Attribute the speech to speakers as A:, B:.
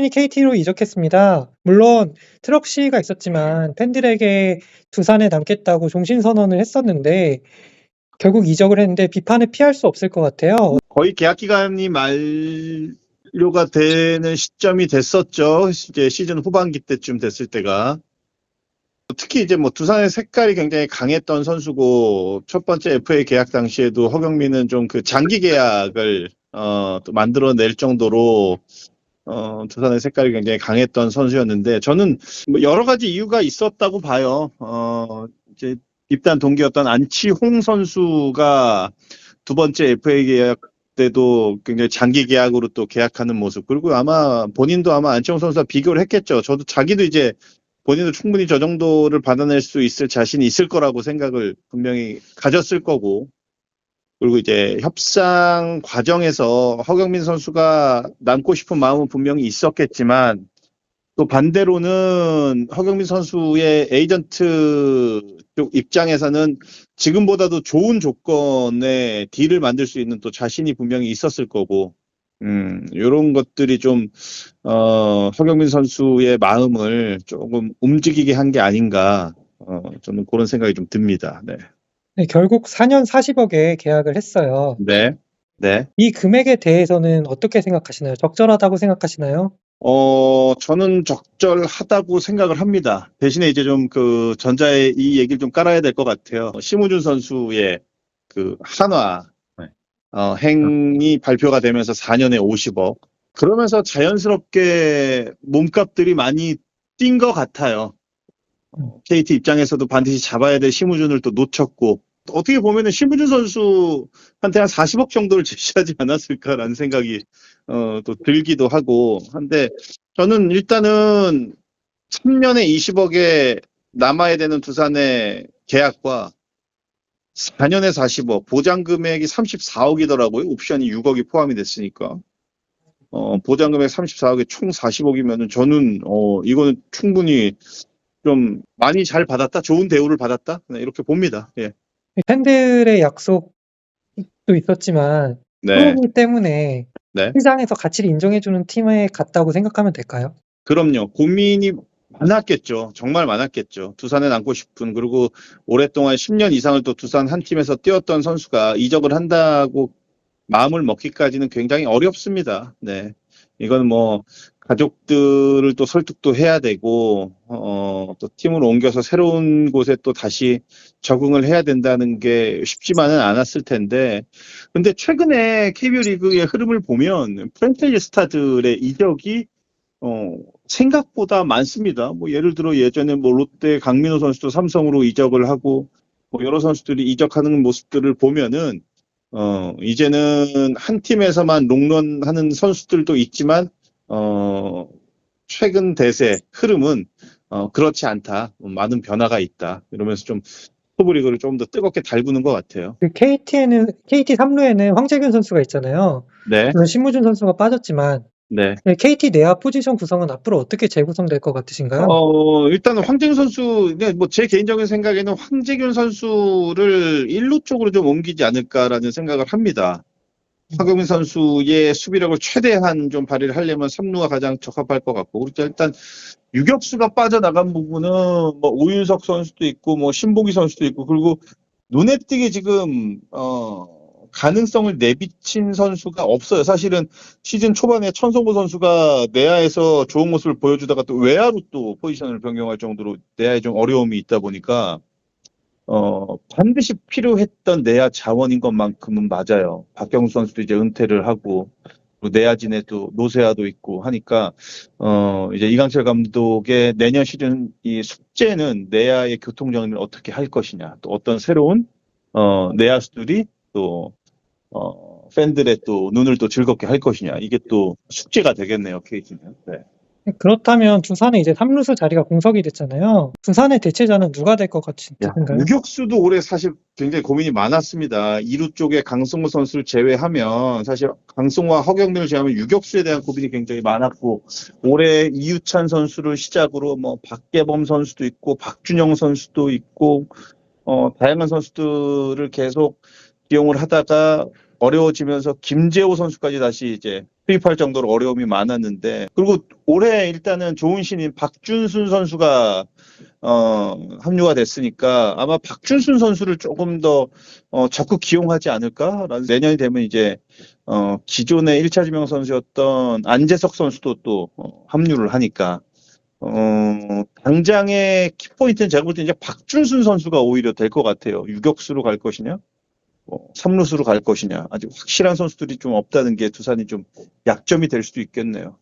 A: 허경민이 KT로 이적했습니다. 물론 트럭 시위가 있었지만 팬들에게 두산에 남겠다고 종신 선언을 했었는데 결국 이적을 했는데 비판을 피할 수 없을 것 같아요.
B: 거의 계약 기간이 만료가 되는 시점이 됐었죠. 이제 시즌 후반기 때쯤 됐을 때가. 특히 이제 뭐 두산의 색깔이 굉장히 강했던 선수고 첫 번째 FA 계약 당시에도 허경민은 좀 그 장기 계약을 어, 또 만들어낼 정도로 어, 두산의 색깔이 굉장히 강했던 선수였는데 저는 뭐 여러 가지 이유가 있었다고 봐요. 어, 이제 입단 동기였던 안치홍 선수가 두 번째 FA 계약 때도 굉장히 장기 계약으로 또 계약하는 모습 그리고 아마 본인도 아마 안치홍 선수와 비교를 했겠죠. 저도 자기도 이제 본인도 충분히 저 정도를 받아낼 수 있을 자신이 있을 거라고 생각을 분명히 가졌을 거고 그리고 이제 협상 과정에서 허경민 선수가 남고 싶은 마음은 분명히 있었겠지만 또 반대로는 허경민 선수의 에이전트 쪽 입장에서는 지금보다도 좋은 조건의 딜을 만들 수 있는 또 자신이 분명히 있었을 거고 음, 요런 것들이 좀, 어, 허경민 선수의 마음을 조금 움직이게 한 게 아닌가, 어, 저는 그런 생각이 좀 듭니다. 네.
A: 네, 결국 4년 40억에 계약을 했어요.
B: 네. 네.
A: 이 금액에 대해서는 어떻게 생각하시나요? 적절하다고 생각하시나요?
B: 어, 저는 적절하다고 생각을 합니다. 대신에 이제 좀 그 전자에 이 얘기를 좀 깔아야 될 것 같아요. 심우준 선수의 그 한화 어, 행이 발표가 되면서 4년에 50억. 그러면서 자연스럽게 몸값들이 많이 뛴 것 같아요. 어, KT 입장에서도 반드시 잡아야 될 심우준을 또 놓쳤고, 또 어떻게 보면은 심우준 선수한테 한 40억 정도를 제시하지 않았을까라는 생각이, 어, 또 들기도 하고, 한데, 저는 일단은 3년에 20억에 남아야 되는 두산의 계약과 4년에 40억, 보장 금액이 34억이더라고요. 옵션이 6억이 포함이 됐으니까. 어, 보장 금액 34억에 총 40억이면은 저는, 어, 이거는 충분히 좀 많이 잘 받았다, 좋은 대우를 받았다, 네, 이렇게 봅니다. 예.
A: 팬들의 약속도 있었지만
B: 네,
A: 프로기 때문에
B: 네.
A: 시장에서 가치를 인정해주는 팀에 갔다고 생각하면 될까요?
B: 그럼요. 고민이 많았겠죠. 정말 많았겠죠. 두산에 남고 싶은, 그리고 오랫동안 10년 이상을 또 두산 한 팀에서 뛰었던 선수가 이적을 한다고 마음을 먹기까지는 굉장히 어렵습니다. 네. 이건 뭐, 가족들을 또 설득도 해야 되고, 어, 또 팀을 옮겨서 새로운 곳에 또 다시 적응을 해야 된다는 게 쉽지만은 않았을 텐데, 근데 최근에 KBO 리그의 흐름을 보면 프랜차이즈 스타들의 이적이 어, 생각보다 많습니다. 뭐 예를 들어 예전에 뭐 롯데 강민호 선수도 삼성으로 이적을 하고 뭐 여러 선수들이 이적하는 모습들을 보면은 어, 이제는 한 팀에서만 롱런하는 선수들도 있지만 어, 최근 대세 흐름은 어, 그렇지 않다. 많은 변화가 있다. 이러면서 좀 스토브리그를 좀더 뜨겁게 달구는 것 같아요.
A: 그 KT에는 KT 3루에는 황재균 선수가 있잖아요.
B: 네,
A: 물론 신무준 선수가 빠졌지만
B: 네.
A: KT 내야 포지션 구성은 앞으로 어떻게 재구성될 것 같으신가요?
B: 어, 일단은 황재균 선수, 네, 뭐제 개인적인 생각에는 황재균 선수를 1루 쪽으로 좀 옮기지 않을까라는 생각을 합니다. 황경민 선수의 수비력을 최대한 좀 발휘를 하려면 3루가 가장 적합할 것 같고, 그리고 일단 유격수가 빠져나간 부분은 뭐 오윤석 선수도 있고, 뭐 신보기 선수도 있고, 그리고 눈에 띄게 지금, 어, 가능성을 내비친 선수가 없어요. 사실은 시즌 초반에 천성보 선수가 내야에서 좋은 모습을 보여주다가 또 외야로 또 포지션을 변경할 정도로 내야에 좀 어려움이 있다 보니까 어 반드시 필요했던 내야 자원인 것만큼은 맞아요. 박경수 선수도 이제 은퇴를 하고 또 내야진에 또 노세아도 있고 하니까 어 이제 이강철 감독의 내년 시즌 이 숙제는 내야의 교통 정리를 어떻게 할 것이냐 또 어떤 새로운 어 내야수들이 또 어, 팬들의 또 눈을 또 즐겁게 할 것이냐 이게 또 숙제가 되겠네요 KT는. 네.
A: 그렇다면 두산에 이제 3루수 자리가 공석이 됐잖아요. 두산의 대체자는 누가 될 것
B: 야,
A: 같으신가요?
B: 유격수도 올해 사실 굉장히 고민이 많았습니다. 2루 쪽에 강승호 선수를 제외하면 사실 강승호와 허경민을 제외하면 유격수에 대한 고민이 굉장히 많았고 올해 이유찬 선수를 시작으로 뭐 박계범 선수도 있고 박준영 선수도 있고 어, 다양한 선수들을 계속 기용을 하다가 어려워지면서 김재호 선수까지 다시 이제 투입할 정도로 어려움이 많았는데 그리고 올해 일단은 좋은 신인 박준순 선수가 어, 합류가 됐으니까 아마 박준순 선수를 조금 더 어, 적극 기용하지 않을까라는 내년이 되면 이제 어, 기존의 1차 지명 선수였던 안재석 선수도 또 어, 합류를 하니까 어, 당장의 키포인트는 제가 볼 때 이제 박준순 선수가 오히려 될 것 같아요. 유격수로 갈 것이냐, 뭐, 삼루수로 갈 것이냐. 아직 확실한 선수들이 좀 없다는 게 두산이 좀 약점이 될 수도 있겠네요.